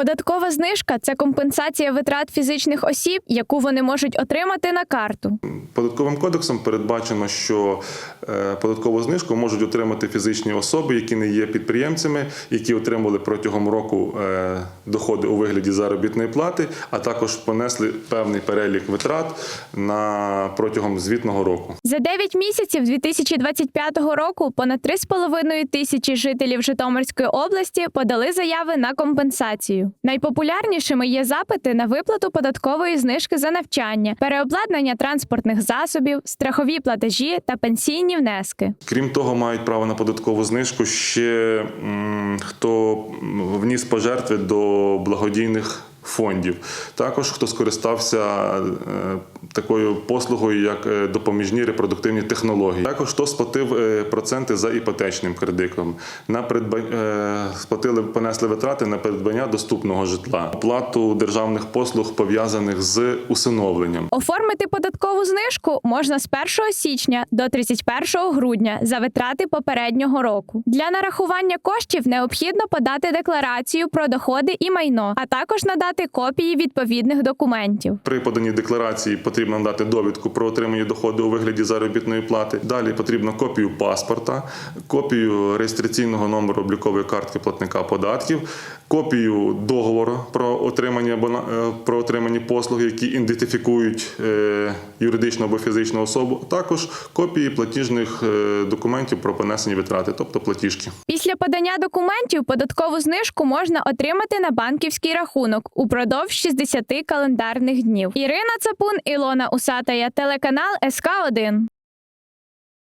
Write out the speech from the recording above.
Податкова знижка це компенсація витрат фізичних осіб, яку вони можуть отримати на карту. Податковим кодексом передбачено, що е, податкову знижку можуть отримати фізичні особи, які не є підприємцями, які отримали протягом року е, доходи у вигляді заробітної плати, а також понесли певний перелік витрат на протягом звітного року. За 9 місяців 2025 року понад 3,5 тисячі жителів Житомирської області подали заяви на компенсацію. Найпопулярнішими є запити на виплату податкової знижки за навчання, переобладнання транспортних засобів, страхові платежі та пенсійні внески. Крім того, мають право на податкову знижку ще хто вніс пожертви до благодійних фондів. Також хто скористався е, такою послугою, як е, допоміжні репродуктивні технології. Також хто сплатив е, проценти за іпотечним кредитом. На придба... сплатили, понесли витрати на придбання доступного житла, оплату державних послуг пов'язаних з усиновленням. Оформити податкову знижку можна з 1 січня до 31 грудня за витрати попереднього року. Для нарахування коштів необхідно подати декларацію про доходи і майно, а також надати копії відповідних документів. При поданні декларації потрібно надати довідку про отримання доходу у вигляді заробітної плати. Далі потрібно копію паспорта, копію реєстраційного номеру облікової картки платника податків, копію договору про отримання е, про отримані послуги, які ідентифікують е, юридичну або фізичну особу. Також копії платіжних е, документів про понесені витрати, тобто платіжки. Після подання документів податкову знижку можна отримати на банківський рахунок упродовж 60 календарних днів. Ірина Цапун, Ілона Усатая, телеканал СК 1